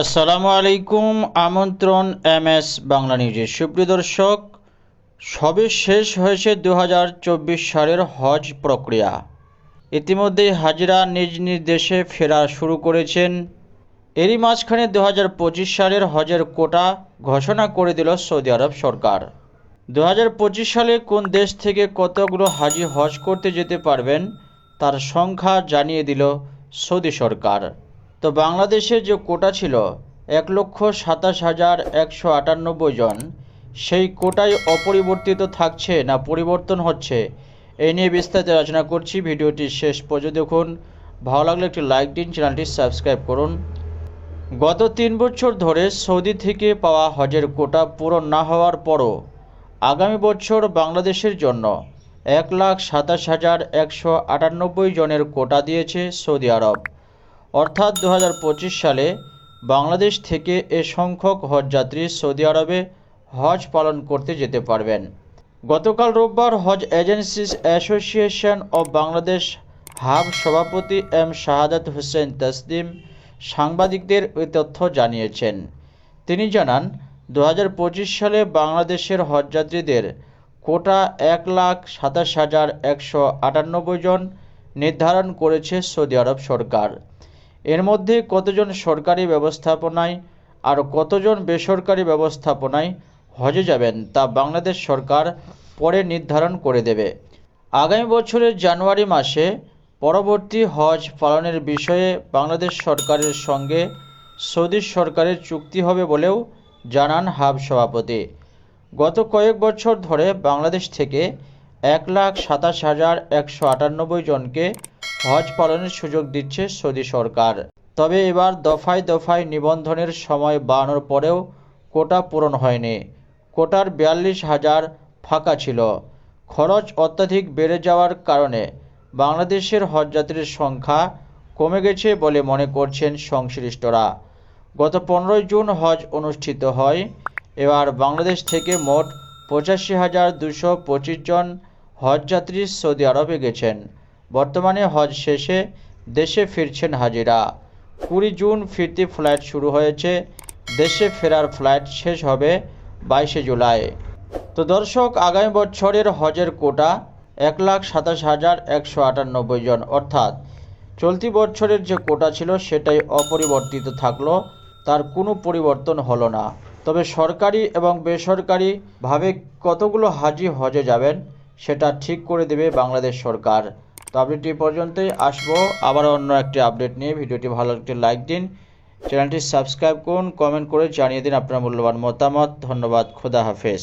আসসালামু আলাইকুম, আমন্ত্রণ এম এস বাংলা নিউজের সুপ্রিয় দর্শক। সবে শেষ হয়েছে দু হাজার চব্বিশ সালের হজ প্রক্রিয়া। ইতিমধ্যেই হাজিরা নিজ নিজ দেশে ফেরা শুরু করেছেন। এরই মাঝখানে দু হাজার পঁচিশ সালের হজের কোটা ঘোষণা করে দিল সৌদি আরব সরকার। দু হাজার পঁচিশ সালে কোন দেশ থেকে কতগুলো হাজি হজ করতে যেতে পারবেন, তার সংখ্যা জানিয়ে দিল সৌদি সরকার। তো বাংলাদেশের যে কোটা ছিল, এক লক্ষ সাতাশ হাজার একশো আটানব্বই জন, সেই কোটাই অপরিবর্তিত থাকছে না পরিবর্তন হচ্ছে? এই নিয়ে বিস্তারিত আলোচনা করছি। ভিডিওটি শেষ পর্যন্ত দেখুন। ভালো লাগলে একটি লাইক দিন, চ্যানেলটি সাবস্ক্রাইব করুন। গত তিন বছর ধরে সৌদি থেকে পাওয়া হজের কোটা পূরণ না হওয়ার পরও আগামী বছর বাংলাদেশের জন্য এক লাখ সাতাশ হাজার একশো আটানব্বই জনের কোটা দিয়েছে সৌদি আরব। অর্থাৎ দু হাজার পঁচিশ সালে বাংলাদেশ থেকে এ সংখ্যক হজযাত্রী সৌদি আরবে হজ পালন করতে যেতে পারবেন। গতকাল রোববার Hajj agencies association of Bangladesh HAAB সভাপতি এম শাহাদাত হোসেন তসলিম সাংবাদিকদের ওই তথ্য জানিয়েছেন। তিনি জানান দু হাজার পঁচিশ সালে বাংলাদেশের হজযাত্রীদের কোটা এক লাখ সাতাশ হাজার একশো আটানব্বই জন নির্ধারণ করেছে সৌদি আরব সরকার। এর মধ্যে কতজন সরকারি ব্যবস্থাপনায় আর কতজন বেসরকারি ব্যবস্থাপনায় হজে যাবেন তা বাংলাদেশ সরকার পরে নির্ধারণ করে দেবে। আগামী বছরের জানুয়ারি মাসে পরবর্তী হজ পালনের বিষয়ে বাংলাদেশ সরকারের সঙ্গে সৌদি সরকারের চুক্তি হবে বলেও জানান হাব সভাপতি। গত কয়েক বছর ধরে বাংলাদেশ থেকে এক লাখ সাতাশ হাজার একশো আটানব্বই জনকে হজ পালনের সুযোগ দিচ্ছে সৌদি সরকার। তবে এবার দফায় দফায় নিবন্ধনের সময় বাড়ানোর পরেও কোটা পূরণ হয়নি। কোটার বিয়াল্লিশ হাজার ফাঁকা ছিল। খরচ অত্যাধিক বেড়ে যাওয়ার কারণে বাংলাদেশের হজযাত্রীর সংখ্যা কমে গেছে বলে মনে করছেন সংশ্লিষ্টরা। গত পনেরোই জুন হজ অনুষ্ঠিত হয়। এবার বাংলাদেশ থেকে মোট পঁচাশি হাজার দুশো পঁচিশ জন হজযাত্রী সৌদি আরবে গেছেন। বর্তমানে হজ শেষে দেশে ফিরছেন হাজিরা। কুড়ি জুন ফিরতি ফ্লাইট শুরু হয়েছে। দেশে ফেরার ফ্লাইট শেষ হবে বাইশে জুলাই। তো দর্শক, আগামী বছরের হজের কোটা এক লাখ সাতাশ হাজার একশো আটানব্বই জন। অর্থাৎ চলতি বছরের যে কোটা ছিল সেটাই অপরিবর্তিত থাকল, তার কোনো পরিবর্তন হলো না। তবে সরকারি এবং বেসরকারিভাবে কতগুলো হাজি হজে যাবেন, সেটা ঠিক করে দেবে বাংলাদেশ সরকার। তো আপডেটটি পর্যন্তই। আসব আবার অন্য একটি আপডেট নিয়ে। ভিডিওটি ভালো একটি লাইক দিন। চ্যানেলটি সাবস্ক্রাইব করুন কমেন্ট করে জানিয়ে দিন আপনার মূল্যবান মতামত। ধন্যবাদ, খোদা হাফেজ।